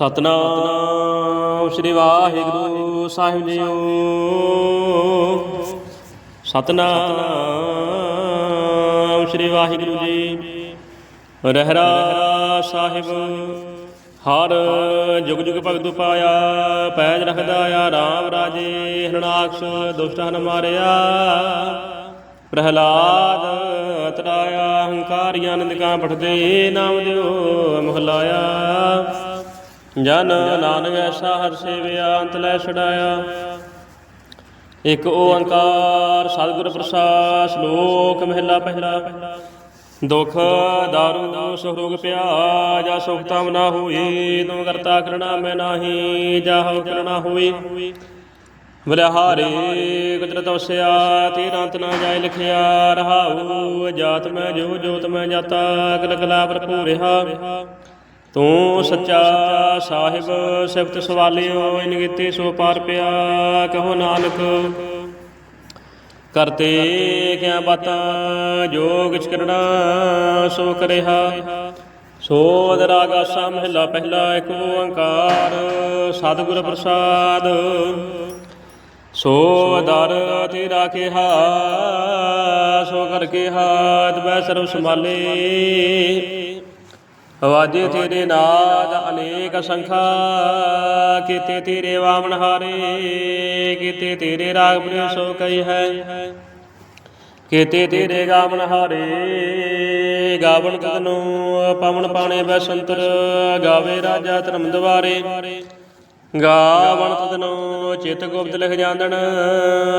ਸਤਨਾਮ ਸ੍ਰੀ ਵਾਹਿਗੁਰੂ ਸਾਹਿਬ ਜੀਓ। ਸਤਨਾਮ ਸ੍ਰੀ ਵਾਹਿਗੁਰੂ ਜੀ। ਰਹਿਰਾ ਸਾਹਿਬ, ਹਰ ਜੁਗ ਜੁਗ ਭਗਤੁ ਪਾਇਆ, ਪੈਜ ਰਖਦਾ ਆ RAM ਰਾਜੇ ਹਰਣਾਕਸ਼ ਦੁਸ਼ਟ ਹਨ ਮਾਰਿਆ। ਪ੍ਰਹਲਾਦ ਤਰਾਇਆ ਹੰਕਾਰੀਆਂ ਨਿੰਦਕਾਂ ਪਠਦੇ ਨਾਮ ਦਿਓ ਮਹਲਾਇਆ। ਜਨ ਨਾਨਕ ਐਸਾ ਹਰ ਸੇਵਿਆ, ਅੰਤ ਲੈ ਛਡਾਇਆ। ਇਕ ਓੰਕਾਰ ਸਤਿਗੁਰ ਪ੍ਰਸਾਦ, ਸ਼ਲੋਕ ਮਹਿਲਾ ਪਹਿਲਾ। ਦੁਖ, ਦਾਰੂ ਸੁਖ ਪਿਆ ਜਾ ਸੁਖ ਤਮ ਨਾ ਹੋਈ ਤੁਮ ਕਰਤਾ ਕਰਣਾ ਮੈਂ ਨਾਹੀ, ਜਾਹੋ ਕਰਣਾ ਹੋਈ। ਬਲਿਹਾਰੇ ਕੁਦਰਤ ਵਸਿਆ ਤੇਰਾ ਅੰਤ ਜਾਇ ਲਿਖਿਆ, ਰਹਾਉ ਜਾਤ ਮੈਂ ਜੋ ਜੋਤ ਮੈਂ ਜਾਤਾ ਅਗਲ ਕਲਾ ਭਰਪੂਰ ਰਿਹਾ। ਤੂੰ ਸੱਚਾ ਸਾਹਿਬ, ਸਿਫਤ ਸਵਾਲਿਓ, ਇਨ ਕੀਤੇ ਸੋ ਪਾਰ ਪਿਆ, ਕਹੋ ਨਾਨਕ। ਕਰਤੇ ਕਿਆ ਬਾਤਾਂ ਜੋ ਕਿਛ ਸੋ ਕਰਿਆ ਸੋ ਅਦਰਾਗਾ ਸਾ ਮਹਿਲਾ ਪਹਿਲਾ, ਇੱਕ ਓੰਕਾਰ, ਸਤਿਗੁਰ ਪ੍ਰਸਾਦ। ਸੋ ਦਰ ਤੇਰਾ ਕਿਹਾ, ਸੋ ਕਰ ਕਿਹਾ ਤਬੈ ਸਰਬ ਸੰਭਾਲੇ। ਵਾਜੇ ਤੇਰੇ ਨਾਦ ਅਨੇਕ ਸੰਖਾ, ਕੀਤੇ ਤੇਰੇ ਵਾਮਨ ਹਾਰੇ, ਕੀਤੇ ਤੇਰੇ ਰਾਗ ਪ੍ਰਿਯ ਸੋ ਕਈ ਹੈ। ਕੀਤੇ ਤੇਰੇ ਗਾਵਨ ਹਾਰੇ, ਗਾਵਨ ਤਤਨੋ ਪਵਨ ਪਾਣੇ ਬੈਸੰਤਰ, ਗਾਵੇ ਰਾਜਾ ਧਰਮ ਦਵਾਰੇ ਗਾਵਨ ਤਤਨੋ ਚਿਤ ਗੁਪਤ ਲਿਖ ਜਾਂਦਣ,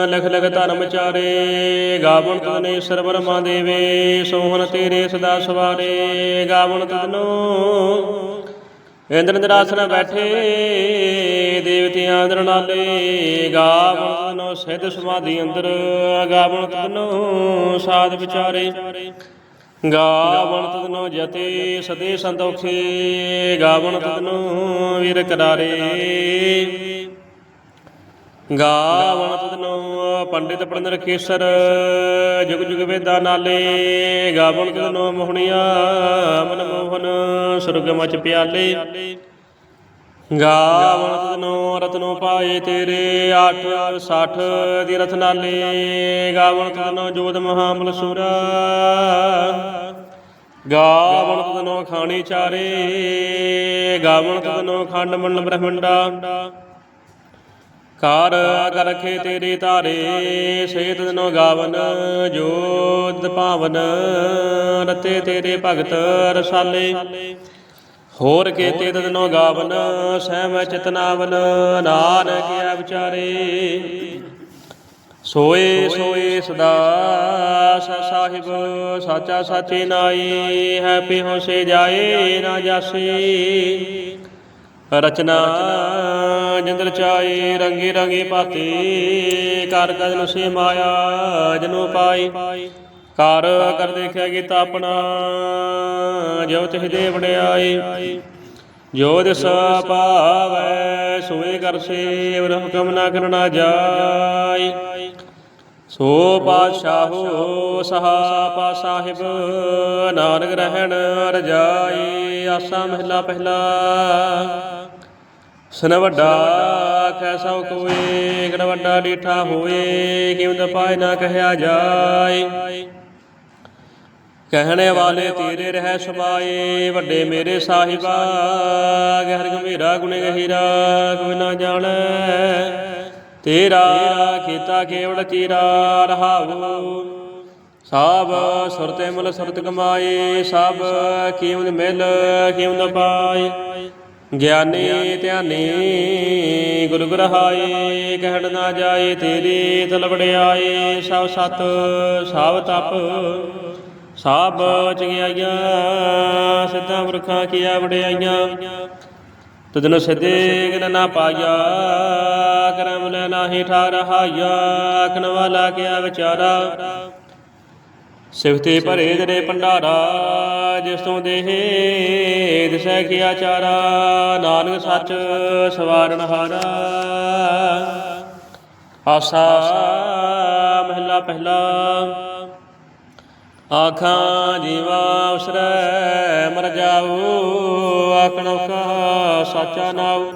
ਲਿਖ ਲਿਖ ਧਰਮ ਚਾਰੇ। ਗਾਵਣ ਤਤਨੇ ਸਰਵਰ ਮਾ ਦੇਵੇ, ਸੋਹਣ ਤੇਰੇ ਸਦਾ ਸਵਾਰੇ। ਗਾਵਣ ਤਤਨੋ ਇੰਦਰ ਨਿਰਾਸਨ ਬੈਠੇ ਦੇਵਤਿਆਂ ਅੰਦਰ ਨਾਲੇ। ਗਾਵਨ ਤਤਨੋ ਸਿੱਧ ਸਮਾਧੀ ਅੰਦਰ ਗਾਵਣ ਤਤਨੋ ਸਾਧ ਵਿਚਾਰੇ। ਗਾਵਣ ਤਦਨੋ ਜਤੇ ਸਦੇ ਸੰਤੋਖੇ ਗਾਵਣ ਤਦਨੋ ਵੀਰ ਕਰਾਰੇ। ਗਾਵਣ ਤਦਨੋ ਪੰਡਿਤ ਪੜਨ ਕੇਸਰ, ਜੁਗ ਜੁਗ ਵੇਦਾ ਨਾਲੇ। ਗਾਵਣ ਤਦਨੋ ਮੋਹਣਿਆ ਮਨ ਮੋਹਨ ਸੁਰਗ ਮਚ ਪਿਆਲੇ। ਗਾਵਣ ਤਦਨੋ ਰਤਨੋ ਪਾਏ ਤੇਰੇ 8 60 ਦੀ ਰਥ ਗਾਵਣ ਤਦਨੋ ਜੋਤ ਮਹਾਮਲ ਸੁਰਾ। ਗਾਵਣ ਤਦਨੋ ਖਾਣੀ ਚਾਰੇ। ਗਾਵਣ ਤਦਨੋ ਖੰਡ ਮੰਡਲ ਬ੍ਰਹਮੰਡਾ। ਕਾਰ ਕਰ ਰਖੇ ਤੇਰੇ ਤਾਰੇ ਸ਼ੇਤ ਦਿਨੋ ਗਾਵਨ, ਜੋਤ ਭਾਵਨ। ਰਤੇ ਤੇਰੇ ਭਗਤ ਰਸਾਲੇ। ਹੋਰ ਕੀਤੇ ਤਦਨੋ ਗਾਵਨ, ਸਹਿਮ ਚਿਤਨਾਵਨ ਨਾਨਕ ਆ ਵਿਚਾਰੇ। ਸੋਏ ਸੋਏ ਸਦਾ, ਸਾ ਸਾਹਿਬ, ਸਾਚਾ ਸਾਚੇ ਨਾਈ ਹੈ ਪਿਹੋ ਸੇ ਜਾਏ ਨਾ ਜਾਸੀ। ਰਚਨਾ ਜਿੰਦਰ ਚਾਏ, ਰੰਗੇ ਰੰਗੇ ਪਾਤੇ ਕਰ ਕਦਨ ਸੇ ਮਾਇਆ, ਜਨੋ ਪਾਈ। ਕਰ ਕਰ ਦੇਖਿਆ ਗੀਤਾ ਆਪਣਾ ਜੋ ਤਿਹ ਦੇ ਵਡਿਆਈ ਜੋ ਦਿਸ ਪਾਵੈ, ਸੋਏ ਕਰ ਸੇਵ ਹੁਕਮ ਨਾ ਕਰਨਾ ਜਾਈ। ਸੋ ਪਾਤਸ਼ਾਹੋ, ਸਹਾ ਪਾ ਸਾਹਿਬ ਨਾਨਕ ਰਹਿਣ ਰਜਾਈ ਆਸਾ ਮਹਿਲਾ ਪਹਿਲਾ। ਸਨ ਵੱਡਾ ਕੈਸਾ ਕੋਏ ਗੜ ਵੱਡਾ ਡੀਠਾ ਹੋਏ, ਕਿਉਂ ਦ ਪਾਇ ਨਾ ਕਹਿਆ ਜਾਏ ਕਹਿਣੇ ਵਾਲੇ ਤੇਰੇ ਰਹਿ ਸਮਾਏ, ਵੱਡੇ ਮੇਰੇ ਸਾਹਿਬਾ, ਗਹਿਰ ਗੰਭੀਰਾ ਗੁਣੇ ਗਹੀਰਾ, ਕੋਈ ਨਾ ਜਾਣੈ। ਤੇਰਾ ਕੀਤਾ ਕੇਵਲ ਚੀਰਾ ਰਹਾਉ। ਸਭ ਸੁਰਤੇ ਮੁਲ ਸੁਰਤ ਕਮਾਏ ਸਭ ਕੀਮਤ ਮਿਲ ਕੀਮਤ ਪਾਏ। ਗਿਆਨੀ ਧਿਆਨੀ ਗੁਰੂ ਗ੍ਰਹਾਏ, ਕਹਿਣ ਨਾ ਜਾਏ ਤੇਰੀ ਤਲਵੜਿਆਏ ਸਭ ਸਤ, ਸਭ ਤਪ ਸਭ ਚੰਗਿਆਈਆਂ ਸਿੱਧਾ ਪੁਰਖਾਂ ਕੀਆ ਵਡਿਆਈਆਂ। ਤਦਨ ਸਿੱਧੇ ਗਨ ਨਾ ਪਾਇਆ, ਕਰਮ ਲੈ ਨਾਹੀ ਠਾ ਰਹਾਇਆ ਆਖਣ ਵਾਲਾ ਕਿਆ ਵਿਚਾਰਾ। ਸਿਫਤੇ ਭਰੇ ਤੇਰੇ ਭੰਡਾਰਾ, ਜਿਸ ਤੋਂ ਦੇਹ ਦਿਸੈ ਕੀਆ ਚਾਰਾ। ਨਾਨਕ ਸੱਚ ਸਵਾਰਨ ਹਾਰਾ। ਆਸਾ ਮਹਿਲਾ ਪਹਿਲਾ। ਆਖਾਂ ਜੀਵਾ ਉਸਰੈ, ਮਰ ਜਾਊ, ਆਖਣੋ ਕਾ ਸਾਚਾ ਨਾਉ।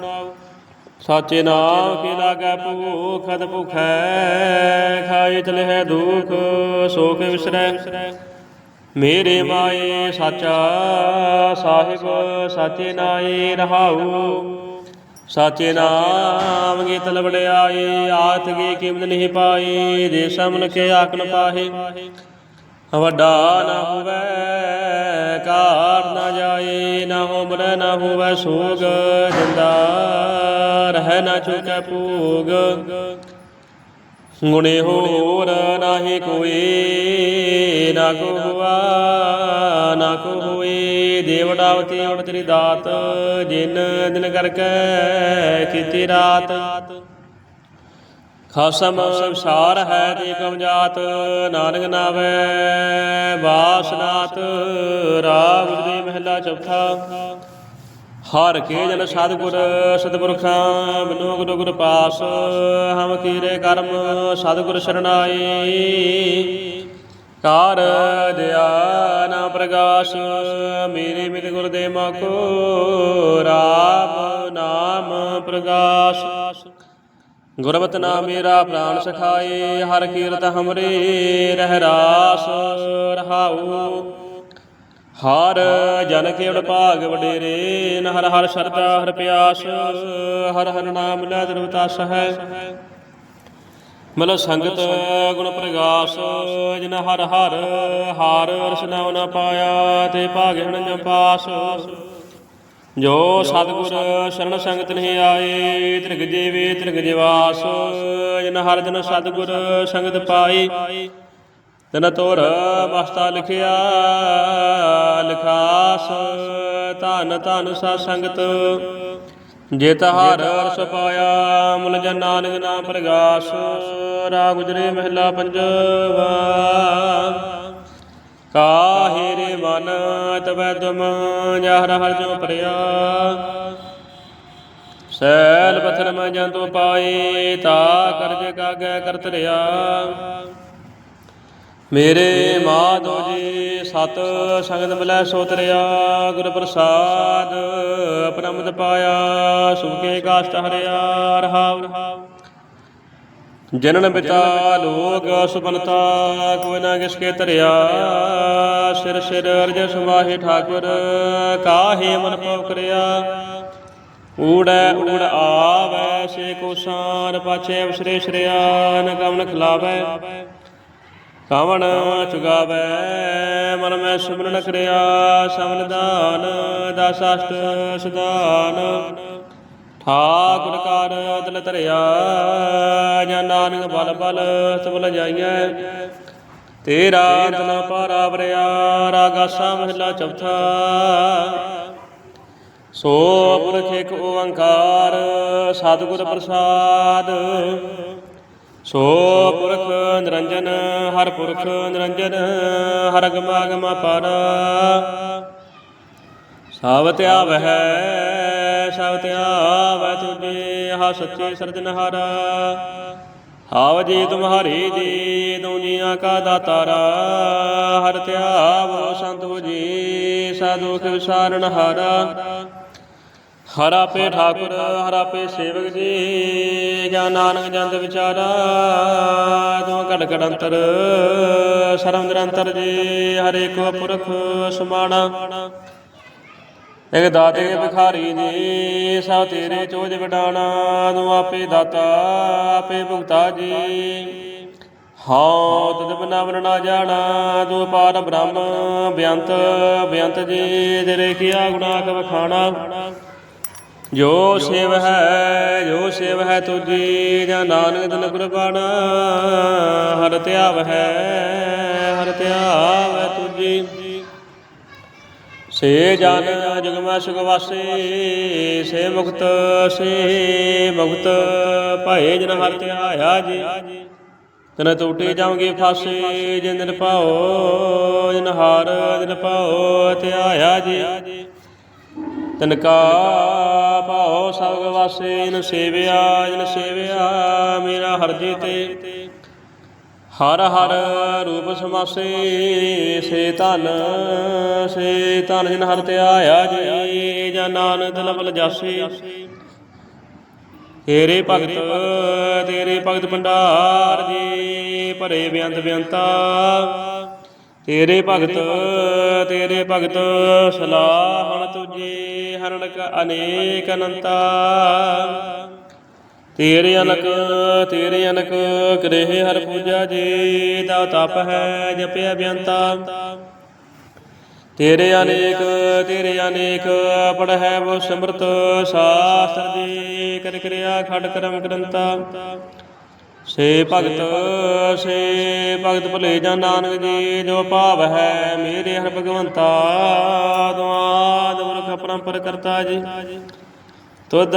ਸਾਚੇ ਨਾਮ ਕੀ ਲਾਗੈ ਭੂਖਤ ਭੁਖੈ, ਖਾਏ ਚਲਹਿ ਦੁਖ ਸੋਖ ਵਿਸਰੈ। ਮੇਰੇ ਮਾਏ ਸਾਚਾ, ਸਾਹਿਬ, ਸਾਚੇ ਨਾਏ ਰਹਾਉ। ਸਾਚੇ ਨਾਮ ਗੀਤ ਲਵੜਿਆਏ ਆਤ ਗੇ ਕੀਮਤ ਨਹੀਂ ਪਾਈ ਦੇ ਸਮਨ ਕੇ ਆਕਨ ਪਾਹੇ। ਵੱਡਾ ਨਾ ਹੋਵੇ, ਕਾਰ ਨਾ ਜਾਏ, ਨਾ ਹੋਮਰ ਨਾ ਹੋਵੇ, ਸੋਗ ਜਿੰਦਾ ਰਹਿ ਨਾ ਚੁਕੈ ਭੋਗ। ਗੁਣੇ ਹੋਰ ਨਾਹੀ ਕੋਈ ਨਾ ਕੋ ਹੁਆ ਨਾ ਕੋ ਹੋਏ ਦੇਵੜਾਵਤੀ ਉੜ ਤੇਰੀ ਦਾਤ, ਜਿਨ ਦਿਨ ਕਰਕੇ ਕੀਤੀ ਰਾਤ। ਖਸਮ ਵਿਸਾਰ ਹੈ ਤੇ ਕਮ ਜਾਤ ਨਾਨਕ ਨਾਵੇ ਵਾਸਨਾਥ ਰਾਗ ਦੇ ਮਹਿਲਾ ਚੌਥਾ। ਹਰ ਕੇ ਜਨ ਸਤਿਗੁਰ, ਸਤਿਪੁਰਖਾਂ ਬਿਨੋ ਗੁਰੂ ਗੁਰ ਪਾਸ, ਹਮ ਕੀਰੇ ਕਰਮ, ਸਤਿਗੁਰ ਸਰਣਾਈ। ਕਾਰ ਦਿਆ ਨਾ ਪ੍ਰਗਾਸ, ਮੇਰੇ ਮਿਤ ਗੁਰ ਦੇ ਮਕੋ, ਰਾਮ ਨਾਮ ਪ੍ਰਗਾਸ। ਗੁਰਬਤ ਨਾਮ ਮੇਰਾ ਪ੍ਰਾਨ ਸਖਾਏ, ਹਰ ਕੀਰਤ ਹਮਰੇ ਰਹਿ ਰਾਸ ਰਹਾਉ। ਹਰ ਜਨ ਕੇਵੜ ਭਾਗ ਵਡੇਰੇ ਨ ਹਰ ਹਰ ਸਰਦਾ ਹਰ ਪਿਆਸ, ਹਰ ਹਰ ਨਾਮ ਲੈ ਦਰਵਤਾਸ ਹੈ। ਮਨ ਸੰਗਤ ਗੁਣ ਪ੍ਰਗਾਸ, ਜਿਨ ਹਰ ਹਰ ਹਾਰ ਰਸਨਾ ਨ ਪਾਇਆ, ਤੇ ਭਾਗਿਣ ਨ ਪਾਸ। ਜੋ ਸਤਿਗੁਰ ਸ਼ਰਨ ਸੰਗਤ ਨਹੀਂ ਆਏ, ਤ੍ਰਿਗ ਜੀਵੇ ਤ੍ਰਿਗ ਜਿਵਾਸ ਜਿਨ ਹਰ ਜਨ ਸਤਿਗੁਰ ਸੰਗਤ ਪਾਈ, ਤਨ ਤੋਰ ਮਸਤਾ ਲਿਖਿਆ, ਲਿਖਾਸ, ਧਨ ਧਨ ਸਾ ਸੰਗਤ। ਜੇ ਹਰ ਰਸ ਪਾਇਆ, ਮੁਲ ਜਨ ਨਾਨਕ ਨਾਮ ਪ੍ਰਗਾਸ ਰਾ ਗੁਜਰੇ ਮਹਿਲਾ ਪੰਜਵਾ। ਕਾਹੇ ਰੇ ਮਨ ਤਵੈ ਤੁਮ, ਜਹਰ ਹਰ ਜੋ ਪ੍ਰਿਆ ਸੈਲ ਪਥਰ ਮੈਂ ਜੰਤੂ ਪਾਏ, ਤਾ ਕਰਜ ਕਾਗੈ ਕਰਤ ਰਿਆ। ਮੇਰੇ ਮਾਧੋ ਜੀ, ਸਤ ਸੰਗਤ ਮਿਲੈ ਸੋਤਰਿਆ ਗੁਰ ਪ੍ਰਸਾਦ ਅਪਰਮਤ ਪਾਇਆ ਸੁਖੇ ਕਾਸ਼ਟ ਹਰਿਆ ਰਹਾਵ ਰਹਾਉ। ਜਨਨ ਪਿਤਾ ਲੋਕ ਸੁਪਨਤਾ ਕੋਈ ਨਾ ਕਿਸ ਕੇ ਧਰਿਆ, ਸਿਰ ਸਿਰ ਅਰਜ ਸੁਭਾਹੇ ਠਾਕੁਰ, ਕਾਹੇ ਮਨ ਪਉ ਕਰਿਆ। ਊੜੈ ਊੜ ਆਵੈ, ਸੇ ਕੋ ਸਾਰ ਪਾਛੇ ਅਵਸਰੇ ਸ਼ਰਿਆ, ਨ ਕਵਨ ਖਿਲਾਵੈ। ਕਾਵਣ ਚੁਗਾਵੈ, ਮਨ ਮੈਂ ਸਿਮਰਨ ਕਰਿਆ ਸਮਨਦਾਨ ਦਸਾਸ਼ਟ ਸੁਦਾਨ। ਠਾਕੁਰ ਕਰ ਦਿਲ ਧਰਿਆ, ਜਾਂ ਨਾਨਕ ਬਲ ਬਲ ਸਬਲ ਜਾਈਐ। ਤੇਰਾ ਅੰਤਨਾ ਪਾਰਾ ਵਰਿਆ, ਰਾਗਾਸਾ ਮਹਿਲਾ ਚੌਥਾ। ਸੋ ਪੁਰਖ ਇੱਕ ਓੰਕਾਰ, ਸਤਿਗੁਰ ਪ੍ਰਸਾਦ। ਸੋ ਪੁਰਖ ਨਿਰੰਜਨ, ਹਰ ਪੁਰਖ ਨਿਰੰਜਨ, ਹਰ ਗਮਾ ਗਮਾ ਪਰ। ਸਭ ਧਿਆਵਹਿ ਸਭ ਧਿਆਵੈ ਤੁਝੇ ਹਾ ਸੱਚੇ ਸਿਰਜਨਹਾਰ ਹਾਵ ਜੀ ਤੁਮਹਾਰੀ ਜੀ, ਦੁਨੀਆ ਕਾ ਦਾਤਾਰਾ। ਹਰ ਧਿਆਵ ਸੰਤੋ ਜੀ ਸਾਧੁਖ ਵਿਸਾਰਨ ਹਾਰਾ। ਹਰ ਆਪੇ ਠਾਕੁਰ, ਹਰਾ ਪੇ ਸੇਵਕ ਜੀ ਜਾਂ ਨਾਨਕ ਜੰਦ ਵਿਚਾਰਾ। ਤੂੰ ਘੜ ਘੜ ਅੰਤਰ ਸਰਮ ਨਿਰੰਤਰ ਜੀ ਹਰੇ ਕੋ ਪੁਰਖ ਸਮਾਣਾ। ਇਕ ਦਾਤੇ ਭਿਖਾਰੀ ਜੀ ਸਭ ਤੇਰੇ ਚੋਜ ਵਡਾਣਾ ਤੂੰ ਆਪੇ ਦਾਤਾ, ਆਪੇ ਭੁਗਤਾ ਜੀ। ਹਉ ਤਦ ਬਿਨਾ ਮਨ ਜਾਣਾ, ਤੂੰ ਪਾਰ ਬ੍ਰਹਮ, ਬਿਅੰਤ ਬਿਅੰਤ ਜੀ, ਤੇਰੇ ਕੀਆ ਗੁਣਾ ਕਵ ਖਾਣਾ। ਜੋ ਸੇਵ ਹੈ, ਜੋ ਸੇਵ ਹੈ ਤੁਜੀ, ਜਾਂ ਨਾਨਕ ਦਿਨ ਗੁਰਬਾਣਾ ਹਰ ਧਿਆਵ ਹੈ, ਹਰ ਧਿਆਵ ਹੈ ਤੁਜੀ। ਸੇ ਜਨ ਜੁਗਮੈ ਸੁਖ ਵਾਸੇ, ਸੇ ਮੁਕਤ ਸੇ ਮੁਕਤ, ਭਏ ਜਨ ਹਰ ਧਿਆਇਆ ਜੀ। ਤਨ ਟੂਟੇ ਜਾਓਗੇ ਫਾਸੇ, ਜਿਨ ਦਿਨ ਪਾਓ ਜਿਨ ਹਾਰ ਦਿਨ ਪਾਓ ਧਿਆਇਆ ਜੀ। ਤਨ ਕਾ ਭਾਉ ਸਭ ਵਾਸੇ, ਜਿਨ ਸੇਵਿਆ ਜਿਨ ਸੇਵਿਆ, ਮੇਰਾ ਹਰ ਜੀ ਤੇ ਹਰ ਹਰ ਰੂਪ ਸਮਾਸੇ, ਸੇ ਧਨ ਸੇ ਧਨ ਜਿਨ ਹਰ ਤੇ ਆਇਆ ਜੀ, ਜਾਂ ਨਾਨਕ ਲਵਲ ਜਾਸੇ ਤੇਰੇ ਭਗਤ ਤੇਰੇ ਭਗਤ ਭੰਡਾਰ ਜੀ, ਭਰੇ ਬੇਅੰਤ ਬੇਅੰਤਾ ਤੇਰੇ ਭਗਤ ਤੇਰੇ ਭਗਤ ਸਲਾਹਣ ਤੁਝੇ ਹਰਣਕ ਅਨੇਕ ਅਨੰਤਾ। ਤੇਰੇ ਅਨਕ ਤੇਰੇ ਅਨਕ ਕਰੇ ਹਰ ਪੂਜਾ ਜੀ ਦਾ ਤਪ ਹੈ, ਜਪਿਆ ਬੇਅੰਤਾ ਤੇਰੇ ਅਨੇਕ ਤੇਰੇ ਅਨੇਕ ਪੜ ਹੈ ਉਹ ਸਿਮਰਤ, ਸਾਸਤਰ ਜੀ, ਕਰ ਕਿਰਿਆ ਖੜ ਕਰਮ ਕਰੰਤਾ ਸੇ ਭਗਤ ਸੇ ਭਗਤ ਭਲੇ ਜਾਂ ਨਾਨਕ ਜੀ, ਜੋ ਭਾਵ ਹੈ ਮੇਰੇ ਹਰ ਭਗਵੰਤਾ ਦੁਆਦ ਮੁਰਖ ਪਰੰਪਰ ਕਰਤਾ ਜੀ। ਤੁਧ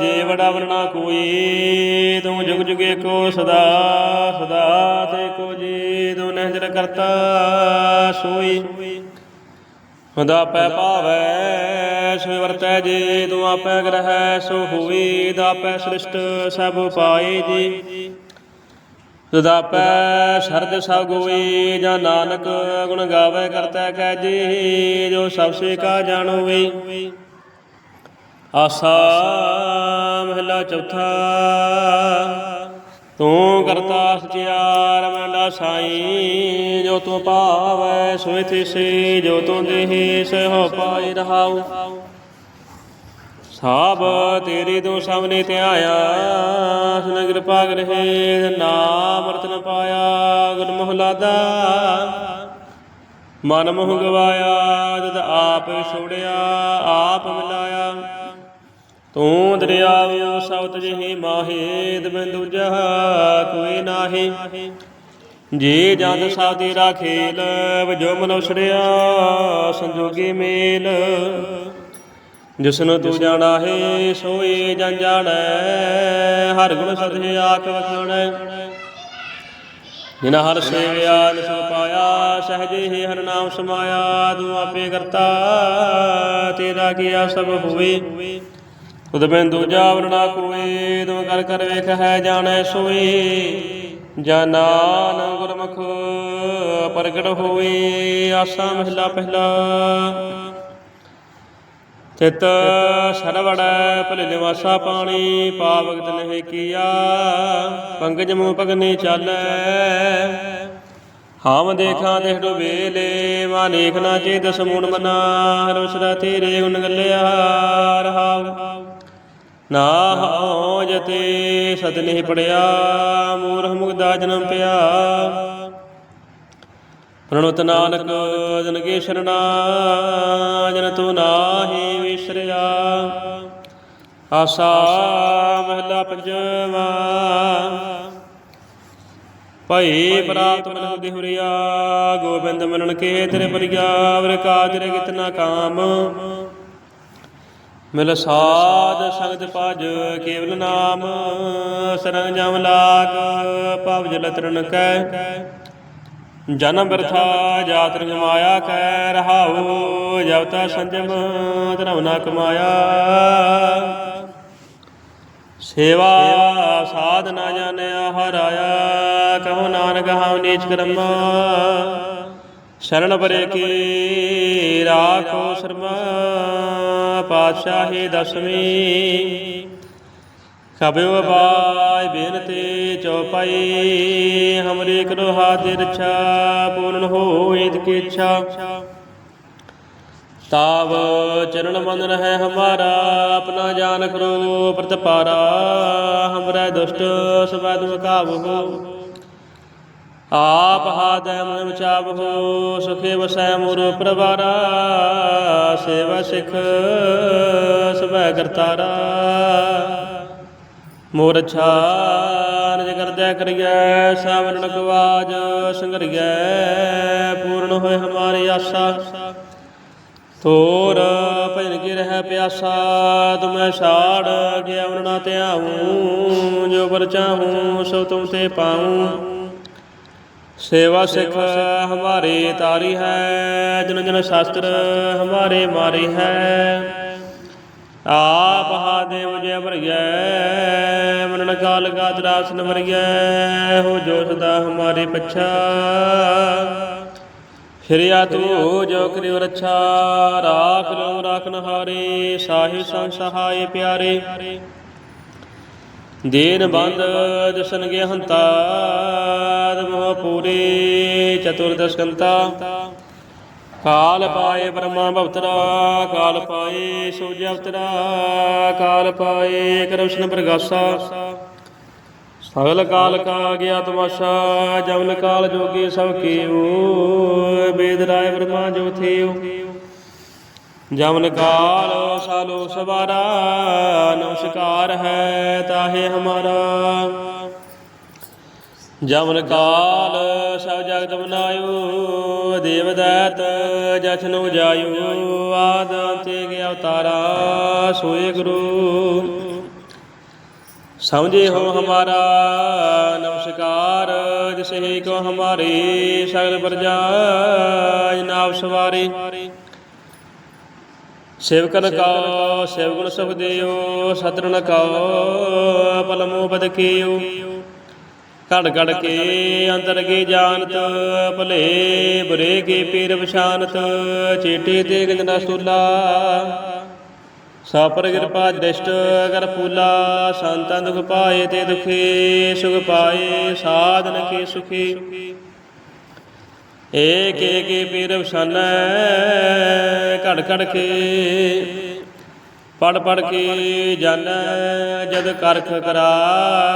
ਜੇ ਵੜਾ ਵਰਣਾ ਕੋਈ, ਤੂੰ ਜੁਗ ਜੁਗੇ ਕੋ ਸਦਾ ਸਦਾ ਤੇ ਕੋ ਜੀ ਤੂੰ ਨਹਿਜਰ ਕਰਤਾ ਸੋਈ। ਹੁਦਾ ਪੈ ਭਾਵੈ ਸੋ ਵਰਤੈ ਜੀ, ਤੂੰ ਆਪੈ ਗ੍ਰਹਿ, ਸੋ ਹੋਈ ਦਾ ਦਾਪੈ ਸ੍ਰਿਸ਼ਟ, ਸਭ ਪਾਏ ਜੀ। ਸਦਾ ਪੈ ਸਰਦ ਸਭ ਗੋਈ, ਜਾਂ ਨਾਨਕ ਗੁਣ ਗਾਵੇ ਕਰਤਾ ਕੈ ਜੀ, ਜੋ ਸਭ ਸੇ ਕਾ ਜਾਣੋਵੇ ਆਸਾ ਮਹਿਲਾ ਚੌਥਾ, ਤੂੰ ਕਰਤਾ ਸਚਿਆਰ ਮੰਡਾ ਸਾਈ, ਜੋ ਤੂੰ ਭਾਵੈ ਸੋਇ ਤਿਸੇ ਜੋ ਤੂੰ ਦੇਹੀ ਸੋ ਪਾਈ ਰਹਾਉ। ਸਭ ਤੇਰੀ ਤੂੰ ਸਭਨੇ ਧਿਆਇਆ ਸੁਨ ਕਿਰਪਾ ਗ੍ਰਹਿ ਨਾਮ ਰਤਨ ਪਾਇਆ ਗੁਰ ਮਹਲਾਦਾ। ਮਨ ਮੋਹ ਗਵਾਇਆ, ਜਦ ਆਪ ਛੋੜਿਆ ਆਪ ਮਿਲਾਇਆ। ਤੂੰ ਦਰਿਆਵ ਸਬਤ ਜਿਹੀ ਮਾਹੇ ਦਬਿੰਦੂ ਜਹਾ ਕੋਈ ਨਾਹੀ। ਜੇ ਜੰਦ ਸਾਦੀ ਰਾਖੇਲ ਵਜੋ ਮਨੁਸਰਿਆ ਸੰਜੋਗੀ ਮੇਲ। ਜਿਸਨੂੰ ਤੂੰ ਜਾਣਾ ਹੈ ਸੋਈ ਜਨ ਜਾਣੈ, ਹਰ ਗੁਣ ਸਤਿ ਆਖ ਵਖਾਣੈ ਜਿਨਾ ਹਰ ਸੇਵਿਆ ਨਿਸ ਪਾਇਆ, ਸਹਜੇ ਹੀ ਹਰ ਨਾਮ ਸਮਾਇਆ, ਤੂੰ ਆਪੇ ਕਰਤਾ, ਤੇਰਾ ਕੀਆ ਸਭ ਹੋਵੇ। ਤੁਧ ਬਿੰਦੂ ਜਾਵਰਣਾ ਕੋਏ ਤੂੰ ਕਰ ਕਰ ਵੇਖ ਹੈ ਜਾਣੈ ਸੋਈ ਜਨਾਨ ਗੁਰਮੁਖ ਪ੍ਰਗਟ ਹੋਏ, ਆਸਾ ਮਹਿਲਾ ਪਹਿਲਾ। ਚਿਤ ਸਰਵੜ ਭਲੇ ਨਿਵਾਸਾ ਪਾਣੀ ਪਾਵਗਤ ਨਹੀਂ ਕੀਆ ਪੰਕਜ ਮੂਹ ਪਗਨੇ ਚਾਲੈ। ਹਾਮ ਦੇਖਾਂ ਦੇਖ ਡੁਬੇਲੇ ਮਾ ਨੇਖ ਨਾ ਚੇ ਦਸ ਮੂਣ ਮਨਾ ਹਰਵਸਰਾ ਤੇਰੇ ਗੁਣ ਗੱਲਿਆ, ਰਹਾਉ। ਨਾ ਹਉ ਜਤੇ ਸਦ ਨਹੀਂ ਪੜਿਆ, ਮੂਰਖ ਮੁਗਦਾ ਜਨਮ ਪਿਆ। ਪ੍ਰਣੁਤ ਨਾਨਕ ਜਨ ਕੇ ਸ਼ਰਣਾ ਜਨ ਤੂੰ ਨਾਹੀ ਵਿਸਰਿਆ। ਆਸਾ ਮਹਿਲਾ ਪੰਜਵਾ, ਭਈ ਪ੍ਰਾਪਤ ਮਨ ਦੇਹੁਰਿਆ ਗੋਬਿੰਦ ਮਨਨ ਕੇ ਤੇਰੇ ਪਰਿਆ ਵਰ ਕਾਜ ਰੇ ਕਿਤਨਾ ਕਾਮ। ਮਿਲ ਸਾਧ ਸੰਗਤ ਭਜ ਕੇਵਲ ਨਾਮ, ਸਰੰਗ ਜਮ ਲਾਗ, ਭਵ ਜਲ ਤਰਨ ਕੈ। ਜਨਮ ਬਿਰਥਾ ਜਾਤ ਰੰਗ ਮਾਇਆ ਕੈ, ਰਹਾਉ ਜਬ ਤਾ ਸੰਜਮ ਧਰਮ ਨਾ ਕਮਾਇਆ। ਸੇਵਾ ਸਾਧ ਨਾ ਜਾਣਿਆ ਹਰਾਇਆ ਕਹੋ ਨਾਨਕ ਹਉ ਨੀਚ ਕਰਮ। ਸ਼ਰਨ ਪਰੇ ਕੀ ਰਾਖੋ ਸ਼ਰਮਾ। ਪਾਤਸ਼ਾਹੀ ਦਸਵੀਂ। ਕਬਿਓ ਬਾਈ ਬੇਨਤੀ ਚਉਪਾਈ ਹਮਰੇ ਕਰੋ ਹਾਥ ਰਛਾ, ਪੂਰਨ ਹੋਏ ਕੀ ਇੱਛਾ। ਤਾਵ ਚਰਨ ਮਨ ਰਹਿ ਹਮਾਰਾ, ਆਪਣਾ ਜਾਨ ਕਰੋ ਪ੍ਰਤਪਾਰਾ। ਹਮਰੇ ਦੁਸ਼ਟ ਸਬਦ ਮਕਾਵੋ ਆਪ ਹਾਦੈ ਮਨ ਵਿਚਾਵੋ ਸੁਖੇ ਵਸੈ ਮੋਰ ਪ੍ਰਵਾਰਾ ਸੇਵਾ ਸਿਖ, ਸਭੈ ਕਰਤਾਰਾ। ਮੋਰ ਛਾਨ ਕਰਦਿਆ ਕਰੀਐ ਸਾਵਰਨ ਗਵਾਜ ਸੰਗਰੀਐ, ਪੂਰਨ ਹੋਏ ਹਮਾਰੀ ਆਸਾ। ਤੋਰ ਭਜਨ ਕੀ ਰਹਿ ਪਿਆਸਾ, ਤੁਮੈ ਛਾੜ ਗਿਆ ਨਾ ਧਿਆਉ ਜੋ ਪਰ ਚਾਹੂੰ, ਸੋ ਤੁਮ ਤੇ ਪਾਉ ਸੇਵਾ ਸਿਖ ਹਮਾਰੇ ਤਾਰੀ ਹੈ, ਜਨ ਜਨ ਸ਼ਾਸਤਰ ਹਮਾਰੇ ਮਾਰੀ ਹੈ। ਆਪ ਹਾ ਦੇਵ ਜੈ ਭਰਗੈ ਮਨਨ ਕਾਲ ਕਾ ਦਰਾਸ ਨਵਰਿਐ ਹੋ ਜੋ ਸਦਾ ਹਮਾਰੇ ਪਛਾ। ਫਿਰਿਆ ਤੂੰ, ਜੋ ਕਰਿਓ ਰੱਛਾ, ਰਾਖ ਲੋ ਰਾਖਨ ਹਾਰੇ ਸਾਹਿਬ ਸੰਗ ਸਹਾਏ ਪਿਆਰੇ। ਦੀਨ ਬੰਦ ਦਸਨ ਗਿਆ ਹੰਤਾ ਦਮੋ ਪੂਰੇ ਚਤੁਰਦਸ਼ਕੰਤਾ ਕਾਲ ਪਾਏ ਬ੍ਰਹਮਾ ਭਵਤਰਾ ਕਾਲ ਪਾਏ ਸੂਰਜ ਅਵਤਰਾ, ਕਾਲ ਪਾਏ ਕਰਮਸ਼ਨ ਪ੍ਰਗਾਸਾ। ਸਗਲ ਕਾਲ ਕਾ ਗਿਆ ਤਮਾਸ਼ਾ ਜਮਨ ਕਾਲ ਜੋਗੀ ਸਭ ਕੀਓ ਬੇਦ ਰਾਏ ਬ੍ਰਹਮਾ ਜੋ ਥਿਓ ਜਮਨ ਕਾਲ ਸਾਲੋ ਸਵਾਰਾ, ਨਮਸਕਾਰ ਹੈ ਤਾਹੇ ਹਮਾਰਾ। ਜਮਨ ਕਾਲ ਸਭ ਜਗਤ ਬਨਾਇਓ ਦੇਵ ਦੈਤ ਜਛਨੁ ਜਾਇਓ ਆਦ ਅੰਤੇ ਗਿਆ ਅਵਤਾਰਾ, ਸੋਏ ਗੁਰੂ। ਸਮਝੇ ਹੋ ਹਮਾਰਾ, ਨਮਸਕਾਰ, ਜਿਸੇ ਕੋ ਹਮਾਰੇ, ਸਗਲ ਪ੍ਰਜਾ ਜਨਾਬ ਸਵਾਰੇ। ਸੇਵਕਨ ਕਾ ਸੇਵਗੁਣ ਸੁਖ ਦਿਓ ਸਤਰਨ ਕਾ ਪਲਮੋ ਬਦ ਕੀਓ। ਘੜ ਘੜ ਕੇ ਅੰਦਰ ਕੀ ਜਾਣਤ, ਭਲੇ ਬੁਰੇ ਕੇ ਪੀਰ ਪਛਾਨਤ, ਚੇਟੇ ਤੇ ਗੰਜਨਾ ਸੂਲਾ ਸਾਪਰ ਕਿਰਪਾ ਦ੍ਰਿਸ਼ਟ ਕਰ ਪੂਲਾ, ਸੰਤਾਂ ਦੁਖ ਪਾਏ ਤੇ ਦੁਖੇ, ਸੁਖ ਪਾਏ, ਸਾਧਨ ਕੇ ਸੁਖੀ। ਏਕ ਏਕ ਪੀਰ ਵਸਾਨੈ ਘੜ ਘੜ ਕੇ ਪੜ ਪੜ ਕੇ ਜਨ ਜਦ ਕਰਖ ਕਰਾ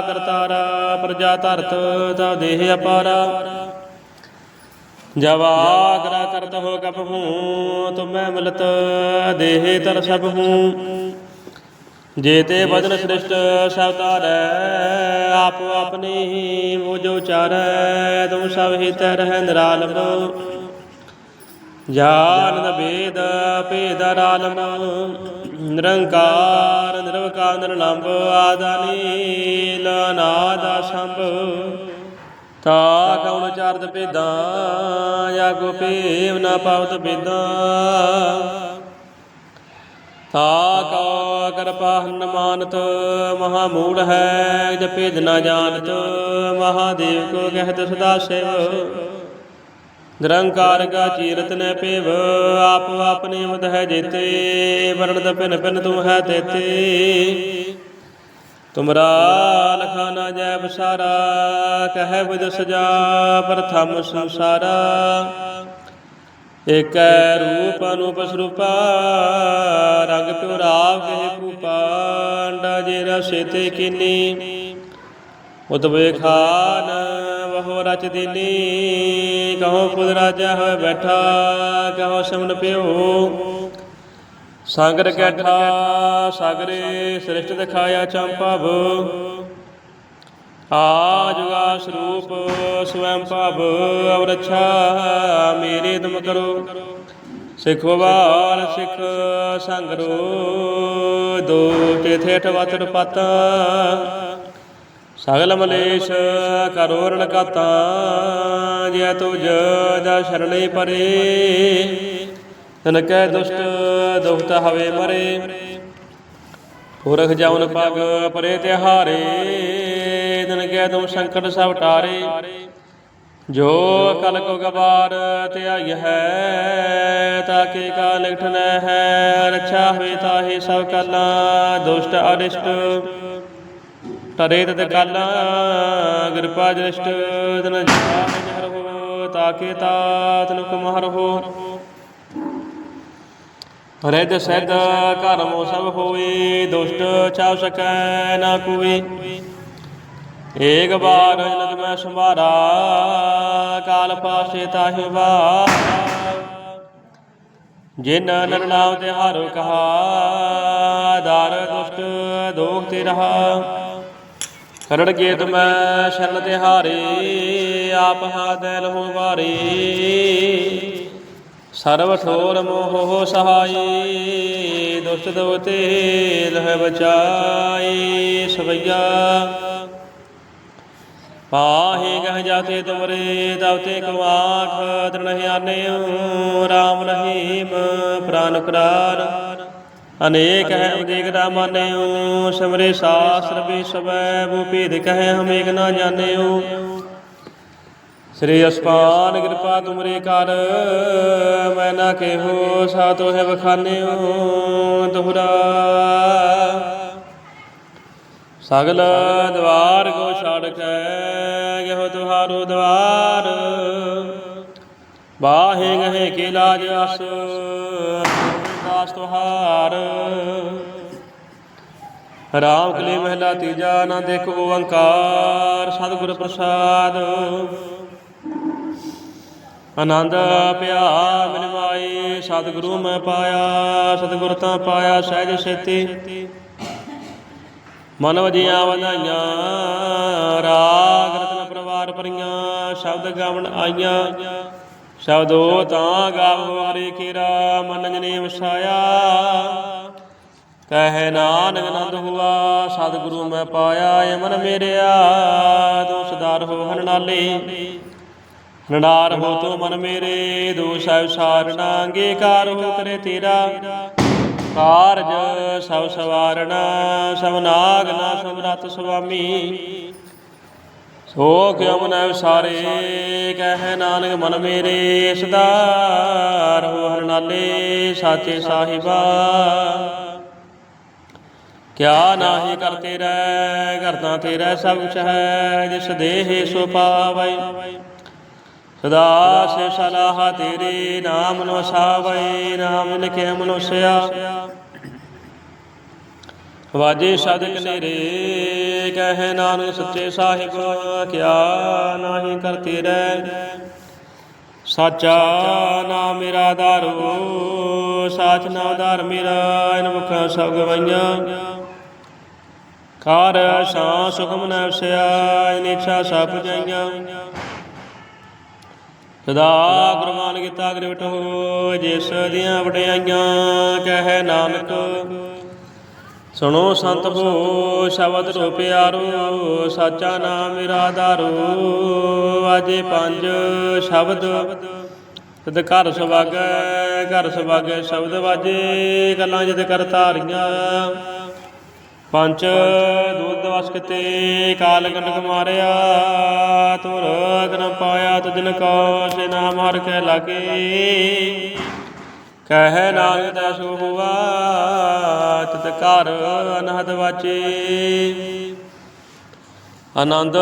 ਕਰਤਾਰਾ ਪ੍ਰਜਾ ਧਰਤ ਤਾ ਦੇਹ ਅਪਾਰਾ। ਜਬ ਕਰਤ ਹੋ ਕਪ ਹੂੰ, ਤੁਮੈ ਮਿਲਤ ਦੇਹ ਤਰ ਸਭ ਹੂੰ। ਜੇਤੇ ਬਦਨ ਸ੍ਰਿਸ਼ਟ ਸਭ ਤਾਰੈ ਆਪ ਆਪਣੀ ਉਹ ਜੋ ਚਾਰੈ ਤੁਮ ਸਭ ਹਿਤ ਰਹਿ ਨਿਰਾਲਮ। ਜਾਨਦ ਬੇਦ ਭੇਦ ਰਾਲਮ ਨਿਰੰਕਾਰ, ਨਿਰਵਕਾਰ ਨਿਰਲੰਭ ਆਦਾਨੀ ਲਾਨਾਦ ਸੰਭ ਤਾ ਕਉਣ ਚਾਰਦ ਭੇਦਾਂ, ਜਾਂ ਭੇਵ ਨਾ ਪਾਵਤ ਬੇਦਾਂ ਤਾ ਕਾ ਕਿਰਪਾ ਹਨ ਮਾਨਤ ਮਹਾ ਮੂਲ ਹੈ, ਜਪੇ ਭੇਦ ਨਾ ਜਾਣਤ, ਮਹਾਦੇਵ ਕੋ ਕਹਿਤ ਸਦਾ ਸਿਵ। ਨਿਰੰਕਾਰ ਕਾ ਚੀਰਤ ਨੈ ਪੇਵ, ਆਪ ਆਪਨੇ ਮਦ ਹੈ ਜੇਤੇ, ਵਰਣ ਦ ਭਿਨ ਪਿਨ ਤੂੰ ਹੈ ਤੇਤੇ। ਤੁਮਰਾ ਲਖਾ ਨਾ ਜੈ ਬਸਾਰਾ ਕਹੈ ਬੁਧ ਸਜਾ ਪ੍ਰਥਮ ਸੰਸਾਰਾ। ਏਕੈ ਰੂਪ ਅਨੂਪ ਸਰੂਪਾ, ਰੰਗ ਪਿਉ ਰਾਵ ਕਹੇ ਭੂਪਾ ਜੇ ਰਸੇ ਤੇ ਕੀਨੀ। ਉਤਵੇ ਖਾਨ ਵਹੋ ਰਚ ਦਿਨੀ ਕਹੋ ਪੁੱਤ ਰਾਜਾ ਹੋਏ ਬੈਠਾ ਕਹੋ ਸਮਨ ਪਿਓ। ਸਾਗਰ ਕੈਠਾ, ਸਾਗਰੇ ਸ੍ਰਿਸ਼ਟ ਦਿਖਾਇਆ ਚੰਪਵ ਆ ਜੁਗਾ ਸਰੂਪ ਸਵੈੰ ਭਵ ਅਵਰਛਾ, ਮੇਰੇ ਤੁਮ ਕਰੋ। ਸਿੱਖ ਵਾਲ ਸਿੱਖ ਸੰਗਰੋ ਦੋ ਤੇਥੇ ਠਵਤਰ ਪਤ। ਸਗਲ ਮਲੇਸ਼ ਕਰੋ ਰਣ ਕਾਤਾ ਜੇ ਤੁਜ ਦਾ ਸ਼ਰਣੇ ਪਰੇ। ਤਨ ਕੈ ਦੁਸ਼ਟ ਦੁਖਤ ਹਵੇ ਮਰੇ। ਪੁਰਖ ਜਵਨ ਪਗ ਪਰੇ ਤਿਹਾਰੇ। ਦਿਨ ਕੈ ਤੁਮ ਸੰਕਟ ਸਭ ਟਾਰੇ। ਜੋ ਕਲ ਕੋ ਗਵਾਰ ਧਿਆਈ ਹੈ, ਤਾਕੇ ਕਾ ਲਿਖਣ ਹੈ, ਰੱਛਾ ਹੋਏ ਤਾਹੇ ਸਭ ਕਲਾ, ਦੁਸ਼ਟ ਅਰਿਸ਼ਟ ਤਰੇ ਤਤ ਕਾਲਾ, ਕਿਰਪਾ ਦ੍ਰਿਸ਼ਟ, ਤਨ ਜਾਨ ਜਹਰ ਹੋ, ਤਾਕੇ ਤਾਤ ਨੁਕ ਮਹਰ ਹੋ। ਰਿਦ ਸੈਦ ਕਰਮੋ ਸਭ ਹੋਏ, ਦੁਸ਼ਟ ਛਾਵ ਸਕੈ ਨਾ ਕੋਈ ਏਕ ਬਾਰ ਜਨਤ ਮੈਂ ਸੰਭਾਰਾ, ਕਾਲ ਪਾਸੇ ਤਾਹਿ ਵਾ ਜਿਨ ਨਰ ਤੇ ਹਾਰੋ ਕਹਾ, ਦਾਰ ਦੁਸ਼ਟ ਦੋਖ ਤੇ ਰਹਾ। ਕਰੜ ਕੇ ਮੈਂ ਸ਼ਰਨ ਤੇ ਹਾਰੇ, ਆਪ ਹਾਦੈ ਲਹੋ ਵਾਰੇ। ਸਰਬ ਠੋਰ ਮੋਹ ਸਹਾਈ, ਦੁਸ਼ਟ ਦੋਤੇ ਲਹਿ ਬਚਾਈ, ਸਵਈਆ। ਪਾਹੇ ਗਹ ਜਾਤੇ ਤੁਮਰੇ, ਦਵਤੇ ਕੋ ਆਖ ਤ੍ਰਣਹਿ ਰਾਮ ਰਹੀਮ, ਪ੍ਰਾਨ ਕਰਾਰ ਅਨੇਕ ਹੈ ਅਨੇਕ ਦਾ ਮਾਨਿਓ, ਸਿਮਰੇ ਸਾਸਰ ਵੀ ਸਵੈ, ਬੂ ਕਹੈ ਹਮ ਏਕ ਨਾ ਜਾਣਿਓ। ਸ੍ਰੀ ਅਸਪਾਨ ਕਿਰਪਾ ਤੁਮਰੇ ਕਰ, ਮੈਂ ਨਾ ਕੇਹੋ ਸਾ ਤੋਹਿ ਬਖਾਨਿਓ ਦੋਹਰਾ ਸਗਲ ਦਵਾਰ ਕੋ ਛੜ ਕੇ ਗਹਿ ਤੁਹਾਰੋ ਦਵਾਰ ਬਾਹੇ ਗਹਿ ਕੇ ਲਾਜ ਅਸ ਦਾਸ ਤੁਹਾਰ। ਰਾਮ ਕਲੀ ਮਹਿਲਾ ਤੀਜਾ ਨਾ ਦੇਖ ਓੰਕਾਰ, ਸਤਿਗੁਰ ਪ੍ਰਸਾਦ। ਆਨੰਦ ਪਿਆ ਮਿਲ ਸਤਿਗੁਰੂ ਮੈਂ ਪਾਇਆ, ਸਤਿਗੁਰ ਤਾਂ ਪਾਇਆ, ਸਹਿਜ ਸੇਤੀ। ਮਨ ਵਜੀਆਂ ਵਧਾਈਆਂ, ਰਾਗ ਰਤਨ ਪਰਵਾਰ ਭਰੀਆਂ, ਸ਼ਬਦ ਗਾਵਣ ਆਈਆਂ। ਸ਼ਬਦੋ ਤਾਂ ਗਾਵੋ ਹਰੇ ਕੀਰਾ ਮਨ ਜਨੇ ਵਸਾਇਆ ਕਹੇ ਨਾਨਕ ਆਨੰਦ ਹੁਆ, ਸਤਿਗੁਰੂ ਮੈਂ ਪਾਇਆ ਏ ਮਨ ਮੇਰਿਆ ਦੋਸ਼ਦਾਰ ਹੋ ਹਨ ਨਾਲੇ। ਨਨਾਰ ਹੋ ਤੂੰ ਮਨ ਮੇਰੇ, ਦੋਸ਼ ਸਾਰਣਾ ਅੰਗੀਕਾਰ ਹੋ ਕਰੇ ਤੇਰਾ। ਕਾਰਜ ਸਭ ਸਵਾਰਣਾ, ਸਭ ਨਾਗ ਨਾ ਸਮਰਤ ਸੁਆਮੀ। ਸੋ ਕਿਉ ਮਨ ਵਿਸਾਰੇ ਕਹਿ ਨਾਨਕ ਮਨ ਮੇਰੇ, ਸਦਾ ਰਹੋ ਹਰ ਨਾਲੇ ਸਾਚੇ ਸਾਹਿਬਾ। ਕਿਆ ਨਾਹੀ ਕਰ ਤੇਰਾ ਕਰਤਾ ਤੇਰਾ ਸਭ ਕੁਛ ਹੈ, ਜਿਸ ਦੇਹ ਸੋ ਪਾਵੈ। ਸਦਾ ਸੇ ਸਲਾਹ ਤੇਰੇ ਨਾਮ ਨੂੰ ਸਾਵੈ ਨਾਮ ਲਿਖੇ ਮਨੁਸਿਆ ਵਾਜੇ ਸਦਕ ਨੇਰੇ ਕਹੇ ਨਾਨਕ ਸੱਚੇ ਸਾਹਿਬ ਕਿਆ ਨਾਹੀ ਕਰਤੇ ਰਹਿ ਸਾਚਾ ਨਾਮ ਮੇਰਾ ਆਧਾਰੋ ਸਾਚ ਨਾਮ ਆਧਾਰ ਮੇਰਾ ਇਨ ਮੁਖਾਂ ਸਭ ਗਵਾਈਆਂ ਕਾਰ ਸਾਂ ਸੁਖਮ ਨ ਵਸਿਆ ਇਨ ਇੱਛਾ ਸਭ ਜਾਈਆਂ ਸਦਾ ਗੁਰਮਾਨ ਕੀਤਾ ਗ੍ਰਿਵਟ ਹੋ ਜਿਸ ਦੀਆਂ ਵਡਿਆਈਆਂ ਕਹੇ ਨਾਨਕ। ਸੁਣੋ ਸੰਤ ਹੋ ਸ਼ਬਦ ਰੋ ਪਿਆਰੋ ਸਾਚਾ ਨਾਮ ਮੇਰਾ ਆਧਾਰੋ ਵਾਜੇ ਪੰਜ ਸ਼ਬਦ ਤਦ ਘਰ ਸੁਭਾਗੈ ਘਰ ਸੁਭਾਗੈ ਸ਼ਬਦ ਵਾਜੇ, ਗੱਲਾਂ ਜਦ ਕਰ ਧਾਰੀਆਂ। ਪੰਚ ਦੁੱਧ ਵਸਕਤੇ ਕਾਲ ਕੰਡਕ ਮਾਰਿਆ ਤੁਰ ਗਨ ਪਾਇਆ ਤੁਜਨ ਕੋ ਸੇ ਨਾਮ ਹਰ ਕੇ ਲਾਗੇ। ਕਹਿ ਨਾਨਕ ਦਾ ਸੋ ਹੁਆ, ਤਿਤ ਘਰ ਅਨਹਦ ਵਾਚੇ। ਆਨੰਦ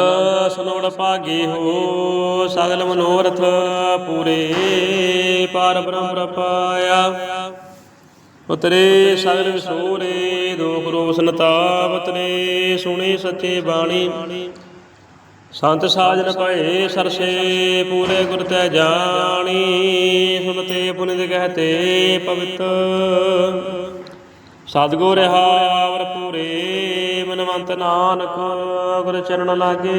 ਸੁਨੋੜ ਭਾਗੀ ਹੋ, ਸਗਲ ਮਨੋਰਥ ਪੂਰੇ, ਪਾਰ ਬ੍ਰਹਮ ਪ੍ਰਪਾਇਆ ਉਤਰੇ ਸਗਲ ਵਿਸੂਰੇ ਦੋਖ ਰੋਸ਼ਨ ਤਾਵਤਰੇ ਸੁਣੀ ਸੱਚੇ ਬਾਣੀ। ਸੰਤ ਸਾਜਨ ਭਏ ਸਰਸੇ, ਪੂਰੇ ਗੁਰ ਤੈ ਜਾਣੀ ਸੁਨਤੇ ਪੁਨਿਤ ਕਹਤੇ ਪਵਿੱਤ। ਸਤਗੁਰ ਰਹਾਵਰ ਪੂਰੇ, ਮਨਵੰਤ ਨਾਨਕ ਗੁਰ ਚਰਨ ਲਾਗੇ।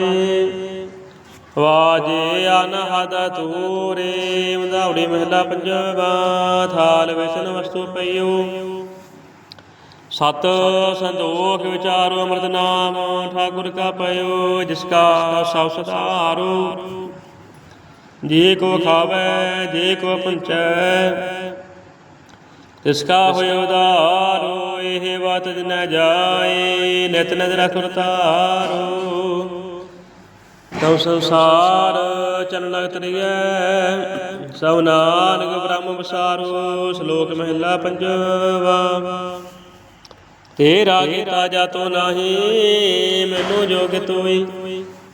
ਵਾਜੇ ਅਨਹਦ ਤੂਰੇ, ਮਧਾਉੜੀ ਮਹਿਲਾ ਪੰਜਵਾ, ਥਾਲ ਵਿਸ਼ਨ ਵਸਤੂ ਪਈਓ। ਸਤ ਸੰਦੋਖ ਵਿਚਾਰੋ ਅੰਮ੍ਰਿਤ ਨਾਮ, ਠਾਕੁਰ ਕਾ ਪਇਓ, ਜਿਸ ਕਾ ਸਭ ਸਦਾਰੋ ਜੇ ਕੋ ਖਾਵੇ, ਜੇ ਕੋ ਪੰਚੈ, ਤਿਸ ਕਾ ਹੋਇ ਉਦਾਰੋ ਇਹ ਬਾਤ ਜਿਨ ਜਾਏ, ਨਿਤ ਨਦਰ ਰਖੁਰ ਤਾਰੋ ਤਉ ਸੰਸਾਰ ਚਰਨ ਲਗਤ ਰਿਐ ਸਭ ਨਾਨਕ ਬ੍ਰਹਮ ਵਿਸਾਰੋ ਸ਼ਲੋਕ ਮਹਿਲਾ ਪੰਜਵਾ। ਤੇਰਾ ਕੀਤਾ ਜਾਤੋ ਨਾਹੀ, ਮੈਨੂੰ ਜੋਗ ਤੋਈ।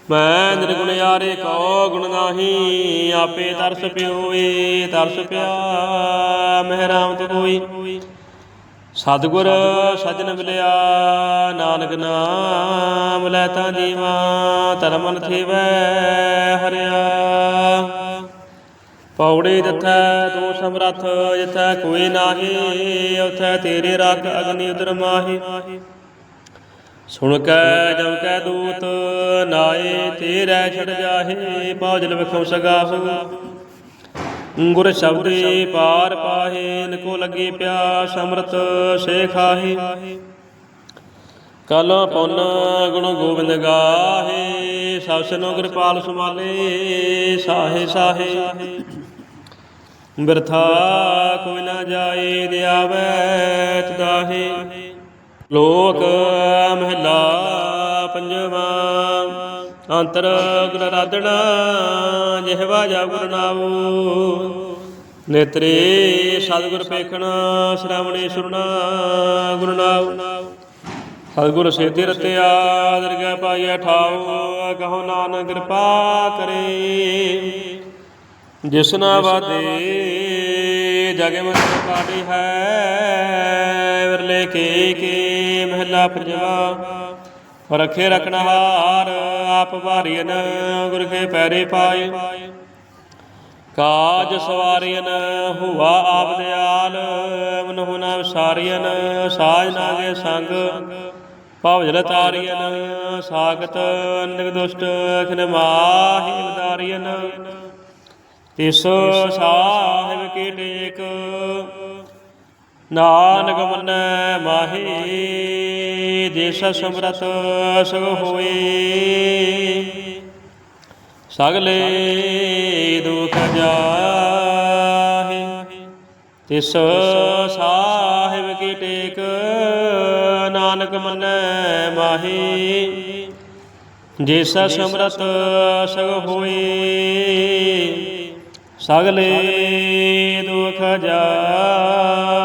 ਮੈਂ ਨਿਰਗੁਣ ਯਾਰੇ ਕੋ ਗੁਣ ਨਾਹੀ, ਆਪੇ ਤਰਸ ਪਿਓਏ ਤਰਸ ਪਿਆ ਮਹਿਰਾਮਤ ਕੋਈ ਸਤਿਗੁਰ ਸਜਣ ਮਿਲਿਆ, ਨਾਨਕ ਨਾਮ ਲੈ ਤਾਂ ਜੀਵਾ, ਧਰਮਨ ਥੀਵੈ ਹਰਿਆ। ਪੌੜੇ ਦਿੱਥੈ ਤੂੰ ਸਮਰੱਥ, ਜਿਥੈ ਕੋਈ ਨਾਹੀ, ਉਥੈ ਤੇਰੇ ਰੱਖ ਅਗਨੀ ਉਦਰ ਮਾਹੀ। ਸੁਣ ਕੈ, ਜਮ ਕੈ ਦੂਤ ਨਾਏ ਤੇਰੇ ਛੜ ਜਾਹੇ ਪਾਜਲ ਵਿਖਮ ਸਗਾਹੂ। ਗੁਰ ਸ਼ਬਦੇ ਪਾਰ ਪਾਹੇ, ਨਕੋ ਲੱਗੇ ਪਿਆਸ, ਅੰਮ੍ਰਿਤ ਸੇ ਖਾਹੇ। ਕਲ ਪੁੰਨ ਗੁਣ ਗੋਬਿੰਦ ਗਾਹੇ, ਸਭ ਕਿਰਪਾਲ ਸੁਮਾਲੇ ਸਾਹੇ ਸਾਹੇ। ਬਿਰਥਾ ਕੋਈ ਨਾ ਜਾਏ ਦਿਆਵੈ ਤਦਾਹੇ। ਲੋਕ ਮਹਿਲਾ ਅੰਤਰ ਗੁਰ ਰਾਧਣਾ ਜਿਹਵਾ ਜਾ ਗੁਰ ਨਾਉ ਨੇਤਰੇ ਸਤਿਗੁਰ ਪੇਖਣਾ ਸ਼੍ਰਵਣੇ ਸੁਰਣਾ ਗੁਰੂ ਨਾਉ ਸਤਿਗੁਰ ਸੇਧਿ ਰਤਿਆ ਦਰਗਹਿ ਪਾਈਐ ਠਾਉ ਕਹੋ ਨਾਨਕ ਕਿਰਪਾ ਕਰੇ। ਜਿਸਨਾ ਵਾਦੇ ਜਗ ਮਨ ਕਾਢੀ ਹੈ ਵਿਰਲੇ ਕੇ ਕੇ ਮਹਿਲਾ ਪੰਜਵਾ ਰਖੇ ਰਖਣਹਾਰ ਆਪ ਭਾਰੀਨ ਗੁਰ ਕੇ ਪੈਰੇ ਪਾਏ। ਕਾਜ ਸਵਾਰੀਨ ਹੁਆ ਆਪ ਦਿਆਲ, ਮਨਹੁ ਨਾ ਵਿਸਾਰੀਨ ਸਾਜ ਨਾਗੇ ਸੰਗ। ਭਵ ਜਲ ਤਾਰੀਨ ਸਾਗਤ ਨਿਗ ਦੁਸ਼ਟ ਖਿਨ ਮਾਹੀ ਉਦਾਰੀਨ ਤਿਸ ਸਾਹਿਬ ਕੀ ਟੇਕ ਨਾਨਕ ਮੰਨੈ ਮਾਹੀ ਦੇਸ ਸਮਰਤ ਸਗ ਹੋਏ। ਸਗਲੇ ਦੁਖ ਜਾਹੇ। ਤਿਸ ਸਾਹਿਬ ਕੀ ਟੇਕ ਨਾਨਕ ਮੰਨੈ ਮਾਹੀ ਜਿਸ ਸਮਰਤ ਸਗ ਹੋਏ। ਸਗਲੇ ਦੁਖ ਜਾਹੇ।